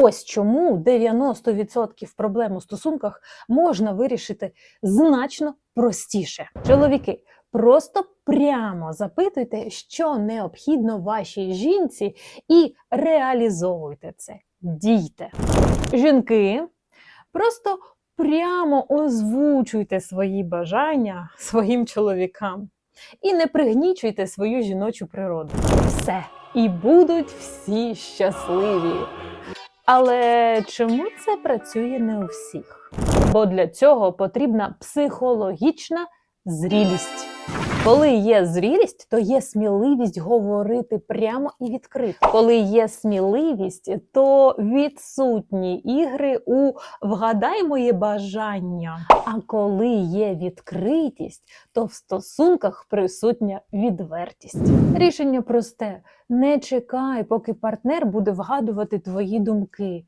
Ось чому 90% проблем у стосунках можна вирішити значно простіше. Чоловіки, просто прямо запитуйте, що необхідно вашій жінці, і реалізовуйте це. Дійте. Жінки, просто прямо озвучуйте свої бажання своїм чоловікам. І не пригнічуйте свою жіночу природу. Все. І будуть всі щасливі. Але чому це працює не у всіх? Бо для цього потрібна психологічна зрілість. Коли є зрілість, то є сміливість говорити прямо і відкрито. Коли є сміливість, то відсутні ігри у вгадай моє бажання. А коли є відкритість, то в стосунках присутня відвертість. Рішення просте: не чекай, поки партнер буде вгадувати твої думки.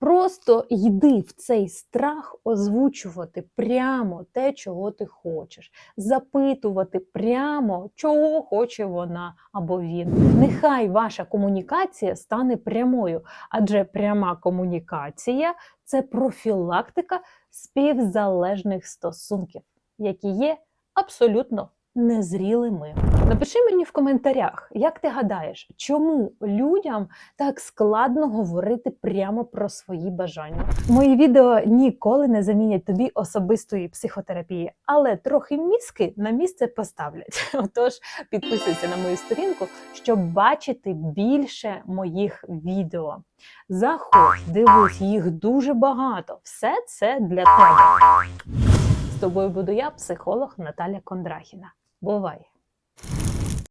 Просто йди в цей страх озвучувати прямо те, чого ти хочеш, запитувати прямо, чого хоче вона або він. Нехай ваша комунікація стане прямою, адже пряма комунікація це профілактика співзалежних стосунків, які є абсолютно незрілими. Напиши мені в коментарях, як ти гадаєш, чому людям так складно говорити прямо про свої бажання. Мої відео ніколи не замінять тобі особистої психотерапії, але трохи мізки на місце поставлять. Отож, підписуйся на мою сторінку, щоб бачити більше моїх відео. Заходь, дивись, їх дуже багато. Все це для тебе. З тобою буду я, психолог Наталя Кондрахіна. Бувай!